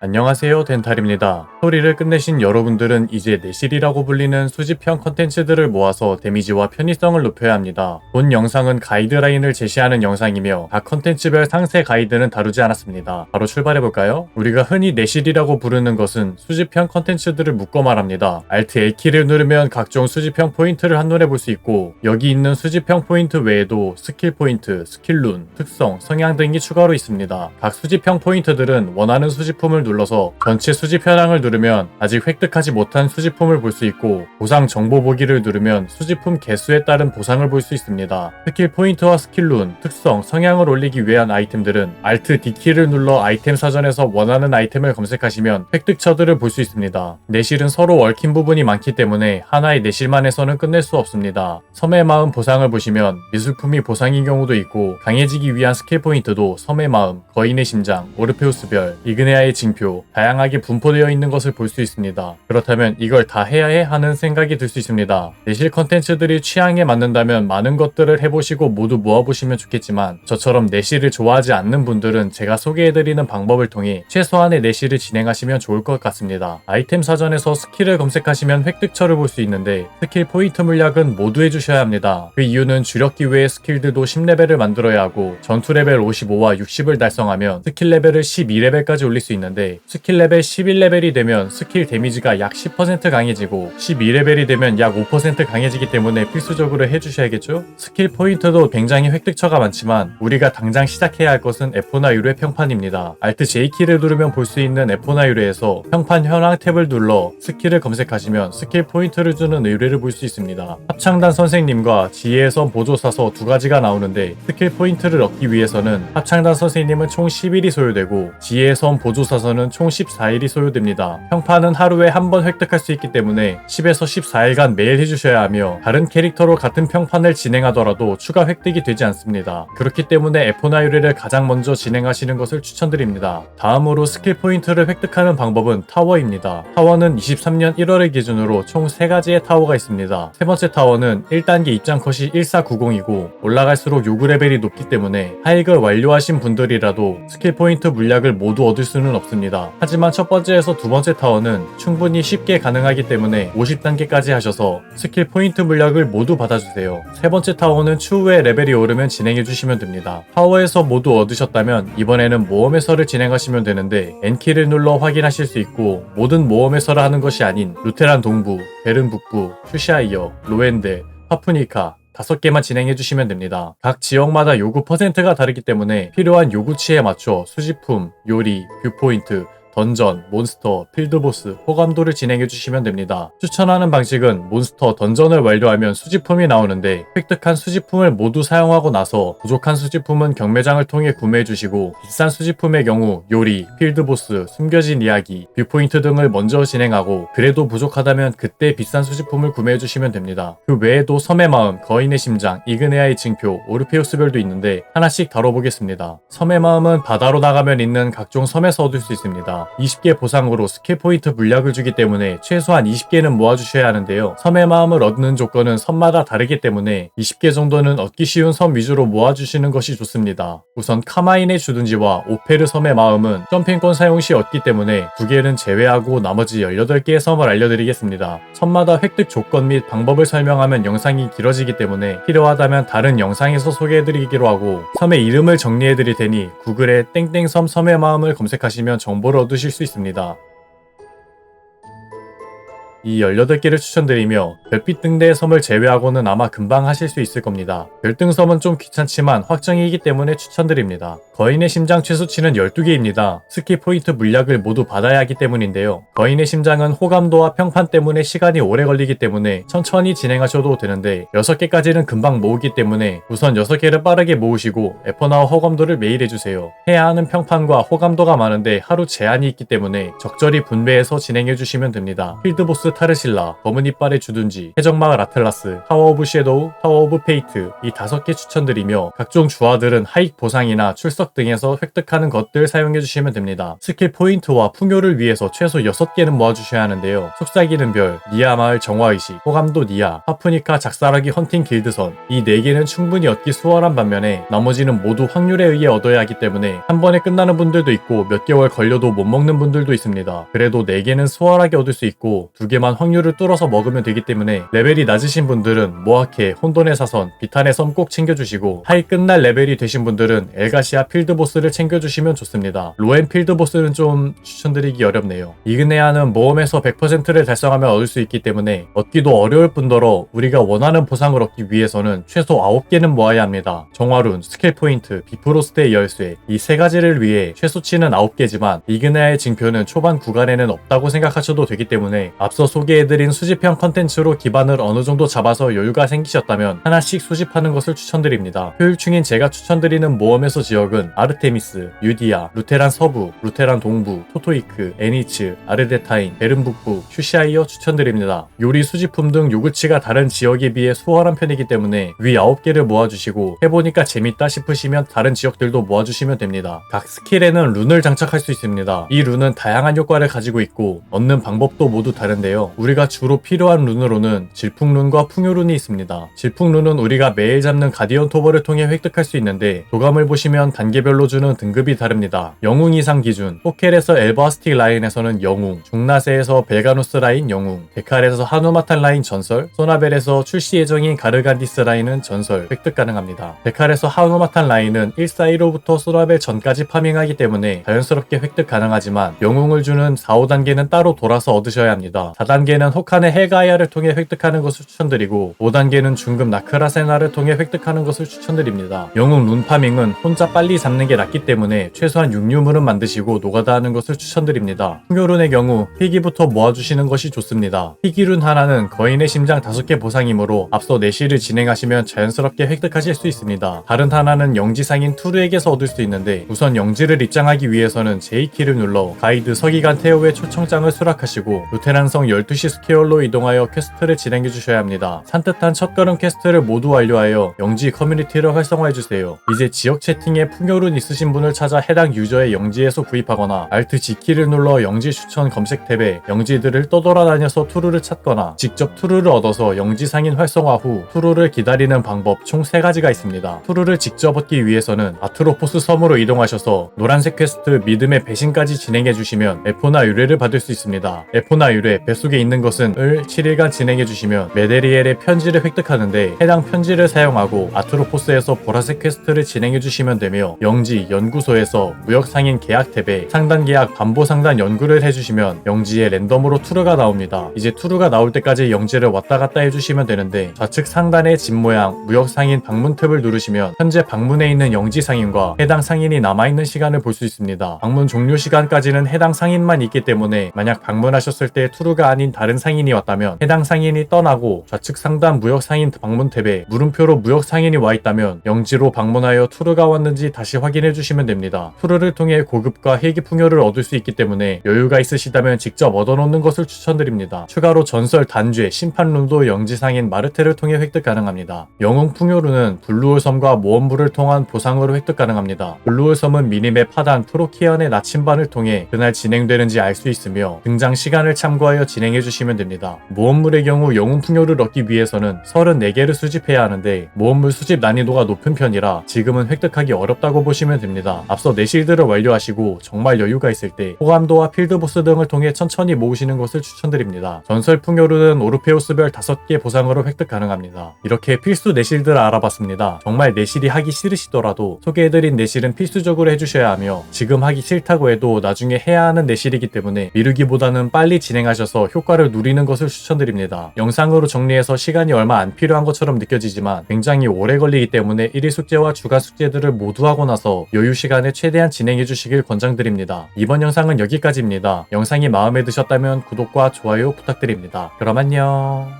안녕하세요 덴탈입니다. 소리를 끝내신 여러분들은 이제 내실이라고 불리는 수집형 컨텐츠들을 모아서 데미지와 편의성을 높여야 합니다. 본 영상은 가이드라인을 제시하는 영상이며 각 컨텐츠별 상세 가이드는 다루지 않았습니다. 바로 출발해볼까요? 우리가 흔히 내실이라고 부르는 것은 수집형 컨텐츠들을 묶어 말합니다. Alt L키를 누르면 각종 수집형 포인트를 한눈에 볼 수 있고 여기 있는 수집형 포인트 외에도 스킬 포인트, 스킬 룬, 특성, 성향 등이 추가로 있습니다. 각 수집형 포인트들은 원하는 수집품을 눌러서 전체 수집 현황을 누르면 아직 획득하지 못한 수집품을 볼 수 있고 보상 정보 보기를 누르면 수집품 개수에 따른 보상을 볼 수 있습니다. 스킬 포인트와 스킬룬, 특성, 성향을 올리기 위한 아이템들은 Alt D키를 눌러 아이템 사전에서 원하는 아이템을 검색하시면 획득처들을 볼 수 있습니다. 내실은 서로 얽힌 부분이 많기 때문에 하나의 내실만 해서는 끝낼 수 없습니다. 섬의 마음 보상을 보시면 미술품이 보상인 경우도 있고 강해지기 위한 스킬 포인트도 섬의 마음, 거인의 심장, 오르페우스별, 이그네아의 징표 다양하게 분포되어 있는 것을 볼 수 있습니다. 그렇다면 이걸 다 해야 해 하는 생각이 들 수 있습니다. 내실 컨텐츠들이 취향에 맞는다면 많은 것들을 해보시고 모두 모아보시면 좋겠지만 저처럼 내실을 좋아하지 않는 분들은 제가 소개해드리는 방법을 통해 최소한의 내실을 진행하시면 좋을 것 같습니다. 아이템 사전에서 스킬을 검색하시면 획득처를 볼 수 있는데 스킬 포인트 물약은 모두 해주셔야 합니다. 그 이유는 주력기 외의 스킬들도 10레벨을 만들어야 하고 전투 레벨 55와 60을 달성하면 스킬 레벨을 12레벨까지 올릴 수 있는데 스킬 레벨 11레벨이 되면 스킬 데미지가 약 10% 강해지고 12레벨이 되면 약 5% 강해지기 때문에 필수적으로 해주셔야겠죠? 스킬 포인트도 굉장히 획득처가 많지만 우리가 당장 시작해야 할 것은 F나 유래 평판입니다. Alt J키를 누르면 볼 수 있는 F나 유래에서 평판 현황 탭을 눌러 스킬을 검색하시면 스킬 포인트를 주는 의뢰를 볼 수 있습니다. 합창단 선생님과 지혜의 선 보조사서 두 가지가 나오는데 스킬 포인트를 얻기 위해서는 합창단 선생님은 총 10일이 소요되고 지혜의 선 보조사서는 총 14일이 소요됩니다. 평판은 하루에 한 번 획득할 수 있기 때문에 10에서 14일간 매일 해주셔야 하며 다른 캐릭터로 같은 평판을 진행하더라도 추가 획득이 되지 않습니다. 그렇기 때문에 F나 유래를 가장 먼저 진행하시는 것을 추천드립니다. 다음으로 스킬 포인트를 획득하는 방법은 타워입니다. 타워는 23년 1월을 기준으로 총 3가지의 타워가 있습니다. 세 번째 타워는 1단계 입장 컷이 1490이고 올라갈수록 요구 레벨이 높기 때문에 하익을 완료하신 분들이라도 스킬 포인트 물약을 모두 얻을 수는 없습니다. 하지만 첫 번째에서 두 번째 타워는 충분히 쉽게 가능하기 때문에 50단계까지 하셔서 스킬 포인트 물약을 모두 받아주세요. 세 번째 타워는 추후에 레벨이 오르면 진행해주시면 됩니다. 타워에서 모두 얻으셨다면 이번에는 모험의설을 진행하시면 되는데 N키를 눌러 확인하실 수 있고 모든 모험의설을 하는 것이 아닌 루테란 동부, 베른 북부, 슈샤이어, 로엔데, 파푸니카, 다섯 개만 진행해 주시면 됩니다. 각 지역마다 요구 퍼센트가 다르기 때문에 필요한 요구치에 맞춰 수집품, 요리, 뷰포인트, 던전, 몬스터, 필드보스, 호감도를 진행해 주시면 됩니다. 추천하는 방식은 몬스터, 던전을 완료하면 수집품이 나오는데 획득한 수집품을 모두 사용하고 나서 부족한 수집품은 경매장을 통해 구매해 주시고 비싼 수집품의 경우 요리, 필드보스, 숨겨진 이야기, 뷰포인트 등을 먼저 진행하고 그래도 부족하다면 그때 비싼 수집품을 구매해 주시면 됩니다. 그 외에도 섬의 마음, 거인의 심장, 이그네아의 징표, 오르페우스별도 있는데 하나씩 다뤄보겠습니다. 섬의 마음은 바다로 나가면 있는 각종 섬에서 얻을 수 있습니다. 20개 보상으로 스킬 포인트 물약을 주기 때문에 최소한 20개는 모아주셔야 하는데요. 섬의 마음을 얻는 조건은 섬마다 다르기 때문에 20개 정도는 얻기 쉬운 섬 위주로 모아주시는 것이 좋습니다. 우선 카마인의 주둔지와 오페르 섬의 마음은 점핑권 사용 시 얻기 때문에 두 개는 제외하고 나머지 18개의 섬을 알려드리겠습니다. 섬마다 획득 조건 및 방법을 설명하면 영상이 길어지기 때문에 필요하다면 다른 영상에서 소개해드리기로 하고 섬의 이름을 정리해드릴 테니 구글에 땡땡섬 섬의 마음을 검색하시면 정보를 얻으실 수 있습니다. 이 18개를 추천드리며 별빛 등대의 섬을 제외하고는 아마 금방 하실 수 있을 겁니다. 별등섬은 좀 귀찮지만 확정이기 때문에 추천드립니다. 거인의 심장 최소치는 12개입니다. 스킬 포인트 물약을 모두 받아야 하기 때문인데요. 거인의 심장은 호감도와 평판 때문에 시간이 오래 걸리기 때문에 천천히 진행하셔도 되는데 6개까지는 금방 모으기 때문에 우선 6개를 빠르게 모으시고 에퍼나와 호감도를 매일 해주세요. 해야 하는 평판과 호감도가 많은데 하루 제한이 있기 때문에 적절히 분배해서 진행해주시면 됩니다. 필드보스 타르실라, 이빨의 주둔지, 해적마을 아틀라스, 타워 오브 섀도우, 타워 오브 페이트 이 다섯 개 추천드리며 각종 주화들은 하익 보상이나 출석 등에서 획득하는 것들 사용해 주시면 됩니다. 스킬 포인트와 풍요를 위해서 최소 6개는 모아주셔야 하는데요. 속삭이는 별, 니아 마을 정화의식, 호감도 니아, 하프니카 작사라기 헌팅 길드선 이 4개는 충분히 얻기 수월한 반면에 나머지는 모두 확률에 의해 얻어야 하기 때문에 한 번에 끝나는 분들도 있고 몇 개월 걸려도 못 먹는 분들도 있습니다. 그래도 4개는 수월하게 얻을 수 있고 2개 만 확률을 뚫어서 먹으면 되기 때문에 레벨이 낮으신 분들은 모아케, 혼돈의 사선, 비탄의 섬 꼭 챙겨주시고 하이 끝날 레벨이 되신 분들은 엘가시아 필드보스를 챙겨주시면 좋습니다. 로엔 필드보스는 좀 추천드리기 어렵네요. 이그네아는 모험에서 100%를 달성하면 얻을 수 있기 때문에 얻기도 어려울 뿐더러 우리가 원하는 보상을 얻기 위해서는 최소 9개는 모아야 합니다. 정화룬, 스킬 포인트, 비프로스트의 열쇠 이 세 가지를 위해 최소치는 9개지만 이그네아의 징표는 초반 구간에는 없다고 생각하셔도 되기 때문에 앞서 소개해드린 수집형 컨텐츠로 기반을 어느 정도 잡아서 여유가 생기셨다면 하나씩 수집하는 것을 추천드립니다. 효율충인 제가 추천드리는 모험에서 지역은 아르테미스, 유디아, 루테란 서부, 루테란 동부, 토토이크, 애니츠, 아르데타인, 베른 북부, 슈시아이어 추천드립니다. 요리 수집품 등 요구치가 다른 지역에 비해 수월한 편이기 때문에 위 9개를 모아주시고 해보니까 재밌다 싶으시면 다른 지역들도 모아주시면 됩니다. 각 스킬에는 룬을 장착할 수 있습니다. 이 룬은 다양한 효과를 가지고 있고 얻는 방법도 모두 다른데요. 우리가 주로 필요한 룬으로는 질풍룬과 풍요룬이 있습니다. 질풍룬은 우리가 매일 잡는 가디언 토벌을 통해 획득할 수 있는데 도감을 보시면 단계별로 주는 등급이 다릅니다. 영웅 이상 기준, 포켈에서 엘버스틱 라인에서는 영웅, 중나세에서 벨가누스 라인 영웅, 데칼에서 하누마탄 라인 전설, 소나벨에서 출시 예정인 가르간디스 라인은 전설 획득 가능합니다. 데칼에서 하누마탄 라인은 141호부터 소나벨 전까지 파밍하기 때문에 자연스럽게 획득 가능하지만 영웅을 주는 4, 5단계는 따로 돌아서 얻으셔야 합니다. 4단계는 혹한의 헬가이아를 통해 획득하는 것을 추천드리고 5단계는 중급 나크라세나를 통해 획득하는 것을 추천드립니다. 영웅 룬 파밍은 혼자 빨리 잡는 게 낫기 때문에 최소한 육류물은 만드시고 노가다 하는 것을 추천드립니다. 풍요룬의 경우 희기부터 모아주시는 것이 좋습니다. 희기룬 하나는 거인의 심장 5개 보상이므로 앞서 내시를 진행하시면 자연스럽게 획득하실 수 있습니다. 다른 하나는 영지상인 투르에게서 얻을 수 있는데 우선 영지를 입장하기 위해서는 J키를 눌러 가이드 서기관 태호의 초청장을 수락하시고 루테란성 12시 스케어로 이동하여 퀘스트를 진행해 주셔야 합니다. 산뜻한 첫걸음 퀘스트를 모두 완료하여 영지 커뮤니티를 활성화해 주세요. 이제 지역 채팅에 풍요룬 있으신 분을 찾아 해당 유저의 영지에서 구입하거나 Alt G키를 눌러 영지 추천 검색 탭에 영지들을 떠돌아다녀서 투루를 찾거나 직접 투루를 얻어서 영지 상인 활성화 후 투루를 기다리는 방법 총 3가지가 있습니다. 투루를 직접 얻기 위해서는 아트로포스 섬으로 이동하셔서 노란색 퀘스트 믿음의 배신까지 진행해 주시면 에포나 유래를 받을 수 있습니다. 에포나 유래 뱃 속에 있는 것은 을 7일간 진행해 주시면 메데리엘의 편지를 획득하는데 해당 편지를 사용하고 아트로포스에서 보라색 퀘스트를 진행해 주시면 되며 영지 연구소에서 무역 상인 계약 탭에 상단 계약 반보 상단 연구를 해주시면 영지에 랜덤으로 투르가 나옵니다. 이제 투르가 나올 때까지 영지를 왔다 갔다 해주시면 되는데 좌측 상단의 집 모양 무역 상인 방문 탭을 누르시면 현재 방문해 있는 영지 상인과 해당 상인이 남아있는 시간을 볼 수 있습니다. 방문 종료 시간까지는 해당 상인만 있기 때문에 만약 방문하셨을 때 투르가 아닌 다른 상인이 왔다면 해당 상인이 떠나고 좌측 상단 무역 상인 방문 탭에 물음표로 무역 상인이 와 있다면 영지로 방문하여 투르가 왔는지 다시 확인해 주시면 됩니다. 투르를 통해 고급과 회기 풍요를 얻을 수 있기 때문에 여유가 있으시다면 직접 얻어놓는 것을 추천드립니다. 추가로 전설 단죄 심판룬도 영지상인 마르테를 통해 획득 가능합니다. 영웅 풍요루는 블루홀 섬과 모험부를 통한 보상으로 획득 가능합니다. 블루홀 섬은 미니맵 하단 프로키언의 나침반을 통해 그날 진행되는지 알 수 있으며 등장 시간을 참고하여 진행 해 주시면 됩니다. 모험물의 경우 영웅 풍요를 얻기 위해서는 34개를 수집해야 하는데 모험물 수집 난이도가 높은 편이라 지금은 획득하기 어렵다고 보시면 됩니다. 앞서 내실드를 완료하시고 정말 여유가 있을 때 호감도와 필드보스 등을 통해 천천히 모으시는 것을 추천드립니다. 전설 풍요루는 오르페우스별 5개 보상으로 획득 가능합니다. 이렇게 필수 내실들을 알아봤습니다. 정말 내실이 하기 싫으시더라도 소개해드린 내실은 필수적으로 해주셔야 하며 지금 하기 싫다고 해도 나중에 해야 하는 내실이기 때문에 미루기보다는 빨리 진행하셔서 효과를 누리는 것을 추천드립니다. 영상으로 정리해서 시간이 얼마 안 필요한 것처럼 느껴지지만 굉장히 오래 걸리기 때문에 1일 숙제와 주간 숙제들을 모두 하고 나서 여유 시간에 최대한 진행해 주시길 권장드립니다. 이번 영상은 여기까지입니다. 영상이 마음에 드셨다면 구독과 좋아요 부탁드립니다. 그럼 안녕.